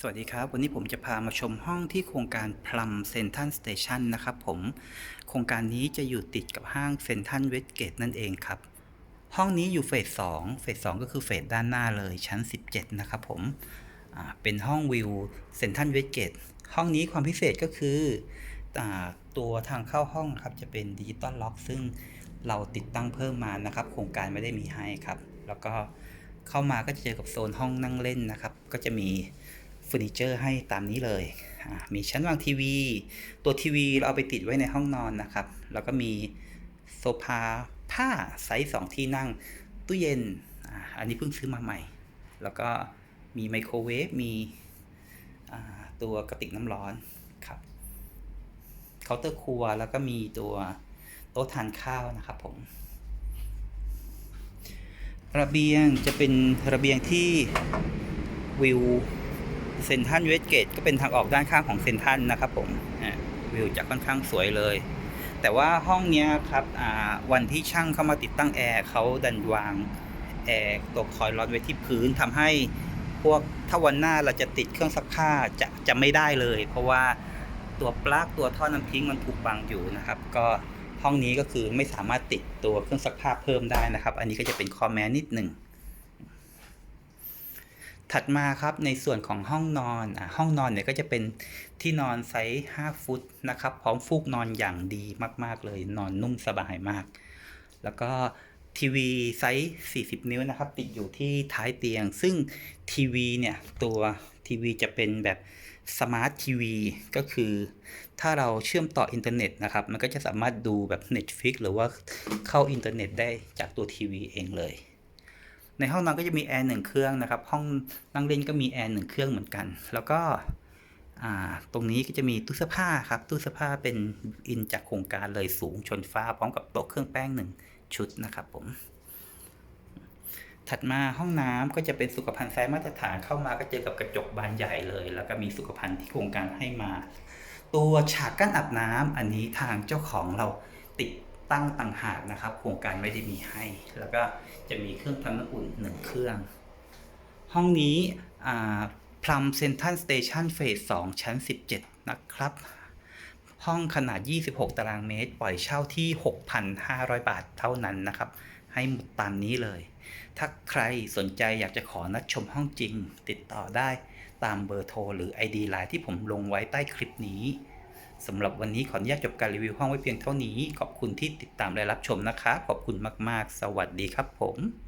สวัสดีครับ วันนี้ผมจะพามาชมห้องที่โครงการพลัมเซนทันสเตชันนะครับผมโครงการนี้จะอยู่ติดกับห้างเซนทันเวสเกตนั่นเองครับ ห้องนี้อยู่เฟส2เฟส2ก็คือเฟสด้านหน้าเลยชั้น 17 นะครับผมเป็นห้องวิวเซนทันเวสเกตห้องนี้ความพิเศษก็คืออตัวทางเข้าห้องครับจะเป็นดิจิตอลล็อกซึ่งเราติดตั้งเพิ่มมานะครับ โครงการไม่ได้มีให้ครับ แล้วก็เข้ามาก็จะเจอกับโซนห้องนั่งเล่นนะครับ ก็จะมี เฟอร์นิเจอร์ให้ตามนี้เลย มีชั้นวางทีวี ตัวทีวีเราเอาไปติดไว้ในห้องนอนนะครับ แล้วก็มีโซฟาผ้าไซส์สองที่นั่ง ตู้เย็น อันนี้เพิ่งซื้อมาใหม่ แล้วก็มีไมโครเวฟ มีตัวกระติกน้ำร้อนครับเคาน์เตอร์ครัว แล้วก็มีตัวโต๊ะทานข้าวนะครับผม ระเบียงจะเป็นระเบียงที่วิว เซนทันเวสเกตก็เป็นทางออกด้านข้างของเซนทันนะครับผมวิวจะค่อนข้างสวยเลย แต่ว่าห้องนี้ครับวันที่ช่างเข้ามาติดตั้งแอร์เขาดันวางแอร์ตัวคอยล์ร้อนไว้ที่พื้นทำให้พวกถ้าวันหน้าเราจะติดเครื่องซักผ้าจะจะไม่ได้เลย เพราะว่าตัวปลั๊กตัวท่อน้ำทิ้งมันถูกบังอยู่นะครับ ก็ห้องนี้ก็คือไม่สามารถติดตัวเครื่องซักผ้าเพิ่มได้นะครับ อันนี้ก็จะเป็นข้อแม้นิดหนึ่ง ถัดมาครับในส่วนของห้องนอนอห้องนอนเนี่ยก็จะเป็นที่นอนไซส์5ฟุตนะครับ พร้อมฟูกนอนอย่างดีมาก ๆ เลย นอนนุ่มสบายมาก แล้วก็ทีวีไซส์ 40 นิ้วนะครับ ติดอยู่ที่ท้ายเตียง ซึ่งทีวีเนี่ย ตัวทีวีจะเป็นแบบสมาร์ททีวีก็คือ ถ้าเราเชื่อมต่ออินเทอร์เน็ตนะครับ มันก็จะสามารถดูแบบ Netflix หรือว่าเข้าอินเทอร์เน็ตได้จากตัวทีวีเองเลย ในห้องนอนก็จะมีแอร์หนึ่งเครื่องนะครับ ห้องนั่งเล่นก็มีแอร์หนึ่งเครื่องเหมือนกัน แล้วก็ตรงนี้ก็จะมีตู้เสื้อผ้าครับ ตู้เสื้อผ้าเป็นอินจากโครงการเลยสูงชนฟ้า พร้อมกับโต๊ะเครื่องแป้งหนึ่งชุดนะครับผม ถัดมาห้องน้ำก็จะเป็นสุขภัณฑ์ไซส์มาตรฐานเข้ามาก็เจอกับกระจกบานใหญ่เลย แล้วก็มีสุขภัณฑ์ที่โครงการให้มา ตัวฉากกั้นอาบน้ำอันนี้ทางเจ้าของเราติด ตั้งต่างหากนะครับ โครงการไม่ได้มีให้ แล้วก็จะมีเครื่องทำน้ำอุ่นหนึ่งเครื่อง ห้องนี้พลัมเซนทันสเตชันเฟส2ชั้น 17 นะครับ ห้องขนาด 26 ตารางเมตร ปล่อยเช่าที่ 6,500 บาทเท่านั้นนะครับ ให้หมดตามนี้เลย ถ้าใครสนใจอยากจะขอนัดชมห้องจริง ติดต่อได้ตามเบอร์โทรหรือ ID ไลน์ที่ผมลงไว้ใต้คลิปนี้ สำหรับวันนี้ขออนุญาตจบการรีวิวห้องไว้เพียงเท่านี้ ขอบคุณที่ติดตามและรับชมนะคะ ขอบคุณมาก ๆ สวัสดีครับผม